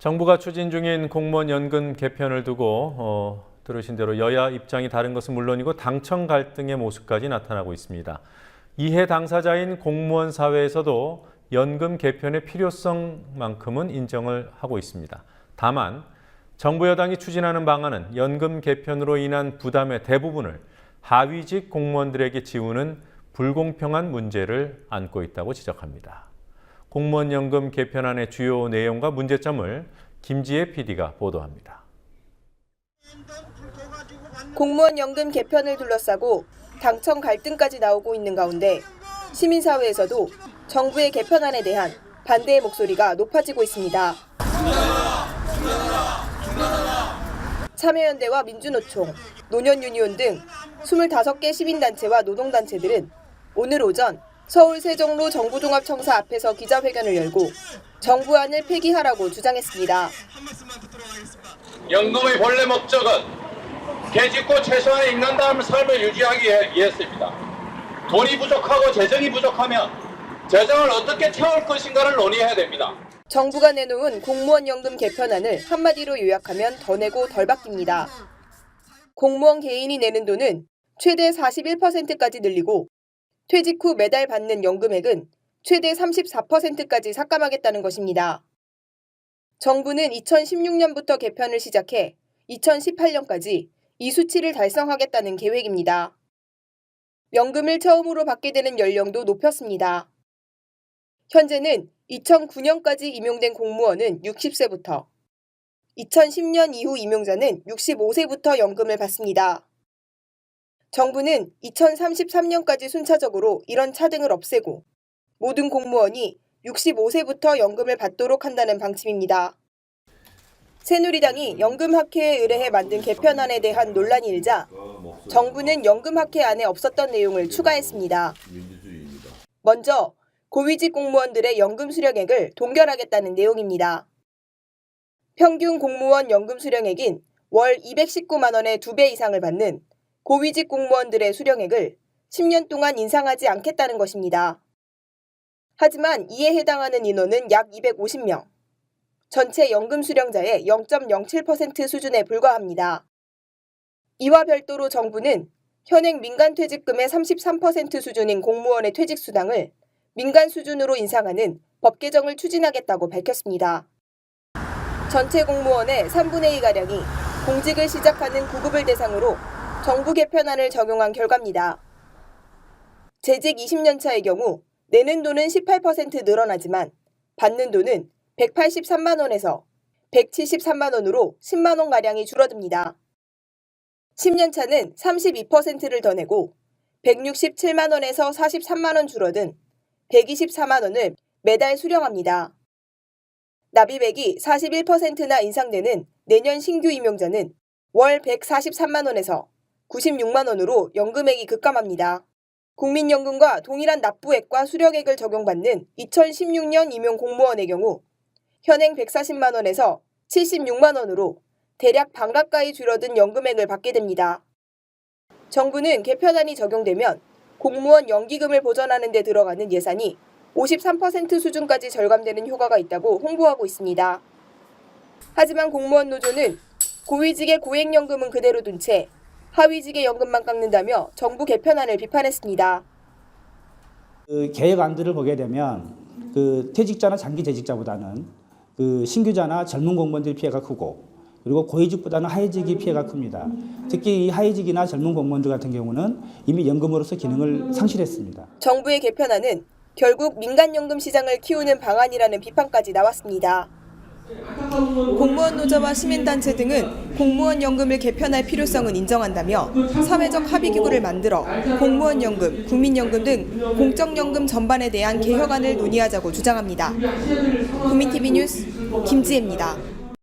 정부가 추진 중인 공무원 연금 개편을 두고 어, 들으신 대로 여야 입장이 다른 것은 물론이고 당청 갈등의 모습까지 나타나고 있습니다. 이해 당사자인 공무원 사회에서도 연금 개편의 필요성만큼은 인정을 하고 있습니다. 다만 정부 여당이 추진하는 방안은 연금 개편으로 인한 부담의 대부분을 하위직 공무원들에게 지우는 불공평한 문제를 안고 있다고 지적합니다. 공무원 연금 개편안의 주요 내용과 문제점을 김지혜 PD가 보도합니다. 공무원 연금 개편을 둘러싸고 당청 갈등까지 나오고 있는 가운데 시민사회에서도 정부의 개편안에 대한 반대의 목소리가 높아지고 있습니다. 참여연대와 민주노총, 노년유니온 등 25개 시민단체와 노동단체들은 오늘 오전 서울 세종로 정부종합청사 앞에서 기자회견을 열고 정부안을 폐기하라고 주장했습니다. 연금의 본래 목적은 개짓고 최소한의 인간다운 삶을 유지하기 위해- 위해서입니다. 돈이 부족하고 재정이 부족하면 재정을 어떻게 채울 것인가를 논의해야 됩니다. 정부가 내놓은 공무원 연금 개편안을 한마디로 요약하면 더 내고 덜 받깁니다. 공무원 개인이 내는 돈은 최대 41%까지 늘리고 퇴직 후 매달 받는 연금액은 최대 34%까지 삭감하겠다는 것입니다. 정부는 2016년부터 개편을 시작해 2018년까지 이 수치를 달성하겠다는 계획입니다. 연금을 처음으로 받게 되는 연령도 높였습니다. 현재는 2009년까지 임용된 공무원은 60세부터, 2010년 이후 임용자는 65세부터 연금을 받습니다. 정부는 2033년까지 순차적으로 이런 차등을 없애고 모든 공무원이 65세부터 연금을 받도록 한다는 방침입니다. 새누리당이 연금학회에 의뢰해 만든 개편안에 대한 논란이 일자 정부는 연금학회 안에 없었던 내용을 추가했습니다. 먼저 고위직 공무원들의 연금 수령액을 동결하겠다는 내용입니다. 평균 공무원 연금 수령액인 월 219만 원의 2배 이상을 받는 고위직 공무원들의 수령액을 10년 동안 인상하지 않겠다는 것입니다. 하지만 이에 해당하는 인원은 약 250명. 전체 연금 수령자의 0.07% 수준에 불과합니다. 이와 별도로 정부는 현행 민간 퇴직금의 33% 수준인 공무원의 퇴직 수당을 민간 수준으로 인상하는 법 개정을 추진하겠다고 밝혔습니다. 전체 공무원의 3분의 2가량이 공직을 시작하는 9급을 대상으로 정부 개편안을 적용한 결과입니다. 재직 20년 차의 경우 내는 돈은 18% 늘어나지만 받는 돈은 183만 원에서 173만 원으로 10만 원 가량이 줄어듭니다. 10년 차는 32%를 더 내고 167만 원에서 43만 원 줄어든 124만 원을 매달 수령합니다. 납입액이 41%나 인상되는 내년 신규 임용자는 월 143만 원에서 96만 원으로 연금액이 급감합니다. 국민연금과 동일한 납부액과 수령액을 적용받는 2016년 임용 공무원의 경우 현행 140만 원에서 76만 원으로 대략 반 가까이 줄어든 연금액을 받게 됩니다. 정부는 개편안이 적용되면 공무원 연기금을 보전하는 데 들어가는 예산이 53% 수준까지 절감되는 효과가 있다고 홍보하고 있습니다. 하지만 공무원 노조는 고위직의 고액연금은 그대로 둔 채 하위직의 연금만 깎는다며 정부 개편안을 비판했습니다. 그 계획안들을 보게 되면 그 퇴직자나 장기 재직자보다는 그 신규자나 젊은 공무원들의 피해가 크고 그리고 고위직보다는 하위직이 피해가 큽니다. 특히 이 하위직이나 젊은 공무원들 같은 경우는 이미 연금으로서 기능을 상실했습니다. 정부의 개편안은 결국 민간연금 시장을 키우는 방안이라는 비판까지 나왔습니다. 공무원 노조와 시민단체 등은 공무원 연금을 개편할 필요성은 인정한다며 사회적 합의 기구를 만들어 공무원 연금, 국민연금 등 공적연금 전반에 대한 개혁안을 논의하자고 주장합니다. 국민TV 뉴스 김지혜입니다.